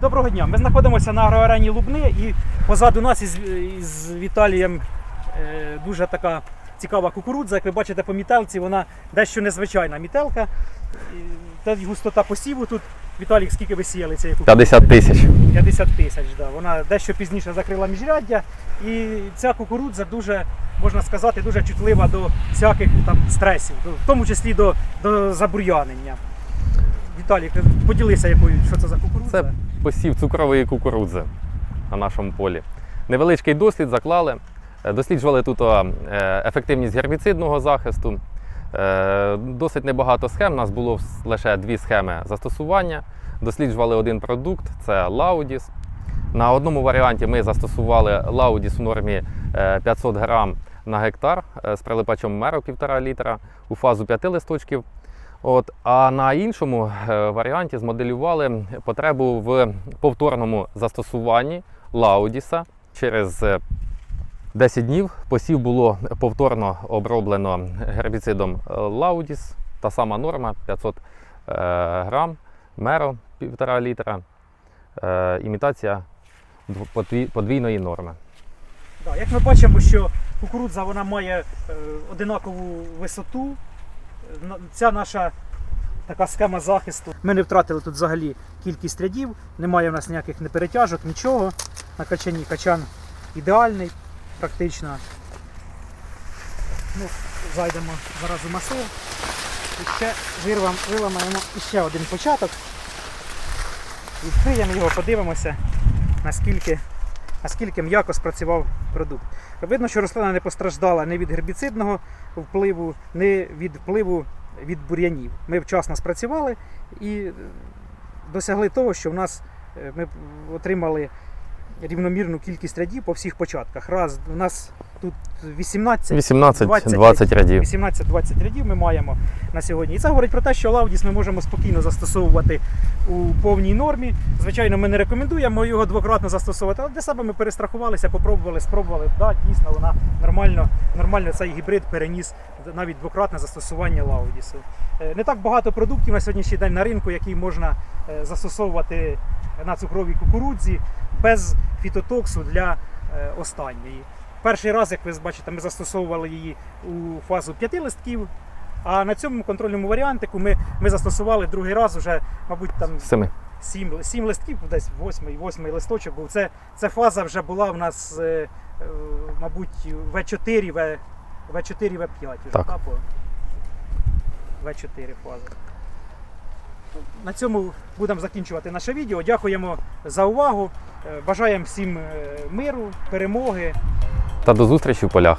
Доброго дня. Ми знаходимося на агроарені Лубни і позаду нас із, із Віталієм е, дуже така цікава кукурудза. Як ви бачите по мітелці, вона дещо незвичайна мітелка. Та густота посіву тут. Віталік, скільки ви сіяли цієї кукурудзи? 50 тисяч. 50 тисяч. Да. Вона дещо пізніше закрила міжряддя. І ця кукурудза дуже, можна сказати, дуже чутлива до всяких там стресів, в тому числі до, до забур'янення. Віталік, поділися, якою, що це за кукурудза? Це посів цукрової кукурудзи на нашому полі. Невеличкий дослід заклали. Е, Досліджували тут е, ефективність гербіцидного захисту. Е, Досить небагато схем. У нас було лише дві схеми застосування. Досліджували один продукт це Laudis. На одному варіанті ми застосували Laudis у нормі е, 500 грам на гектар з прилипачом меру 1,5 літра у фазу 5 листочків. От, а на іншому е, варіанті змоделювали потребу в повторному застосуванні Лаудіса. Через е, 10 днів посів було повторно оброблено гербіцидом е, Лаудіс, та сама норма 500 е, грам, меро 1,5 літра, е, імітація дв- подвійної норми. Як ми бачимо, що кукурудза вона має е, одинакову висоту. Ця наша така схема захисту. Ми не втратили тут взагалі кількість рядів, немає в нас ніяких не перетяжок, нічого. На качані качан ідеальний, практично. Ну, зайдемо зараз у масив. І ще вирвам, виламаємо ще один початок. Відкриємо його, подивимося, наскільки наскільки м'яко спрацював продукт. Видно, що рослина не постраждала ні від гербіцидного впливу, ні від впливу від бур'янів. Ми вчасно спрацювали і досягли того, що в нас е, ми отримали рівномірну кількість рядів по всіх початках. Раз, у нас тут 18 18-20 рядів. 18-20 рядів ми маємо на сьогодні. І це говорить про те, що лаудіс ми можемо спокійно застосовувати у повній нормі. Звичайно, ми не рекомендуємо його двократно застосовувати, але для себе ми перестрахувалися, попробували, спробували. Да, дійсно, вона нормально, нормально цей гібрид переніс навіть двократне застосування лаудісу. Е, Не так багато продуктів на сьогоднішній день на ринку, які можна е, застосовувати на цукровій кукурудзі без фітотоксу для е, останньої. Перший раз, як ви бачите, ми застосовували її у фазу п'яти листків. А на цьому контрольному варіантику ми, ми застосували другий раз вже, мабуть, там Семи. сім, сім листків, десь восьмий, восьмий листочок був. Це, це фаза вже була в нас, е, е, мабуть, В4, В, В4, В5. Вже, Так. та, по В4 фаза. На цьому будемо закінчувати наше відео. Дякуємо за увагу. Е, Бажаємо всім е, миру, перемоги. Та до зустрічі в полях.